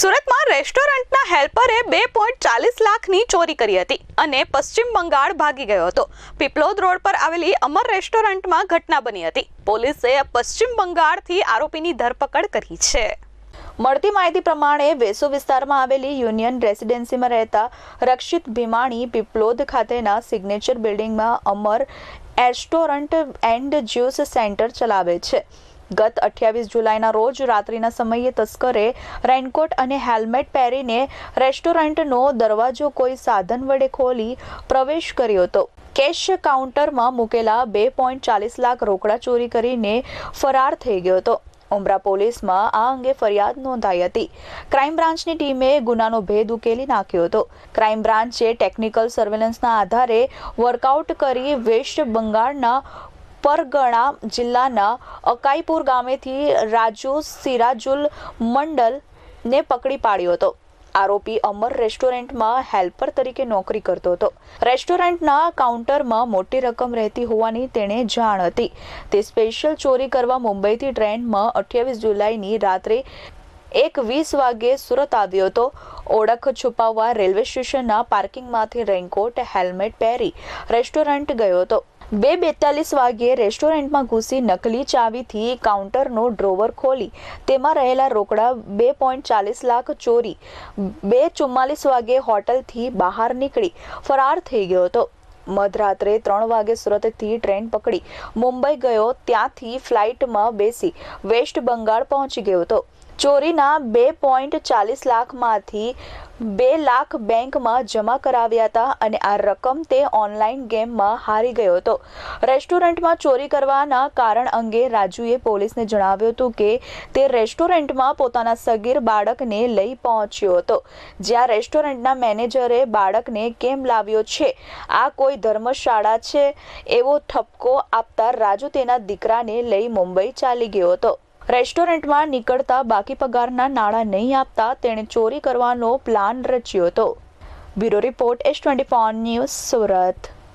સુરતમાં રેસ્ટોરન્ટના હેલ્પરે બે પોઈન્ટ ચાલીસ લાખની ચોરી કરી હતી અને પશ્ચિમ બંગાળ ભાગી ગયો હતો. પીપલોદ રોડ પર આવેલી અમર રેસ્ટોરન્ટમાં ઘટના બની હતી. પોલીસે પશ્ચિમ બંગાળથી આરોપીની ધરપકડ કરી છે. મળતી માહિતી પ્રમાણે વેસુ વિસ્તારમાં આવેલી યુનિયન રેસિડેન્સીમાં રહેતા રક્ષિત ભીમાણી પીપલોદ ખાતેના સિગ્નેચર બિલ્ડિંગમાં Amar restaurant and juice centre ચલાવે છે. ગત અઠ્યાવીસ જુલાઈના રોજ રાત્રિના સમયે તસ્કરે રેનકોટ અને હેલ્મેટ પહેરીને રેસ્ટોરન્ટનો દરવાજો કોઈ સાધન વડે ખોલી પ્રવેશ કર્યો હતો. કેશ કાઉન્ટરમાં મૂકેલા બે પોઈન્ટ ચાલીસ લાખ રોકડા ચોરી કરીને ફરાર થઈ ગયો હતો. ઉમરા પોલીસમાં આ અંગે ફરિયાદ નોંધાઈ હતી. ક્રાઇમ બ્રાન્ચની ટીમે ગુનાનો ભેદ ઉકેલી નાખ્યો હતો. ક્રાઇમ બ્રાન્ચે ટેકનિકલ સર્વેલન્સના આધારે વર્કઆઉટ કરી વેસ્ટ બંગાળના પરગણા જિલ્લાના અકાઈપુર ગામેથી રાજુ સિરાજુલ મંડલને પકડી પાડ્યો હતો. આરોપી અમર રેસ્ટોરન્ટમાં હેલ્પર તરીકે નોકરી કરતો હતો. રેસ્ટોરન્ટના કાઉન્ટરમાં મોટી રકમ રહેતી હોવાની તેણે જાણ હતી. તે સ્પેશિયલ ચોરી કરવા મુંબઈથી ટ્રેનમાં અઠ્યાવીસ જુલાઈની રાત્રે એક વીસ વાગ્યે સુરત આવ્યો હતો. ઓળખ છુપાવવા રેલવે સ્ટેશનના પાર્કિંગમાંથી રેઇનકોટ, હેલ્મેટ પહેરી રેસ્ટોરન્ટ ગયો હતો. બે બેતાલીસ વાગ્યે રેસ્ટોરન્ટમાં ઘૂસી નકલી ચાવીથી કાઉન્ટરનો ડ્રોવર ખોલી. તેમાં રહેલા રોકડા બે પોઈન્ટ ચાલીસ લાખ ચોરી. બે ચુમ્માલીસ વાગ્યે હોટલથી બહાર નીકળી. ફરાર થઈ ગયો હતો. મધરાત્રે ત્રણ વાગે સુરતથી ટ્રેન પકડી. મુંબઈ ગયો ત્યાંથી ફ્લાઇટમાં બેસી. વેસ્ટ બંગાળ પહોંચી ગયો હતો. ચોરીના બે પોઈન્ટ ચાલીસ લાખમાંથી બે લાખ બેંકમાં જમા કરાવ્યા હતા અને આ રકમ તે ઓનલાઈન ગેમમાં હારી ગયો હતો. રેસ્ટોરન્ટમાં ચોરી કરવાના કારણ અંગે રાજુએ પોલીસને જણાવ્યું હતું કે તે રેસ્ટોરન્ટમાં પોતાના સગીર બાળકને લઈ પહોંચ્યો હતો. જ્યાં રેસ્ટોરન્ટના મેનેજરે બાળકને કેમ લાવ્યો છે? આ કોઈ ધર્મશાળા છે? એવો ઠપકો આપતા રાજુ તેના દીકરાને લઈ મુંબઈ ચાલી ગયો હતો. રેસ્ટોરન્ટમાં નીકળતા બાકી પગારના નાણાં નહીં આપતા તેણે ચોરી કરવાનો પ્લાન રચ્યો હતો. Bureau report S twenty news Surat.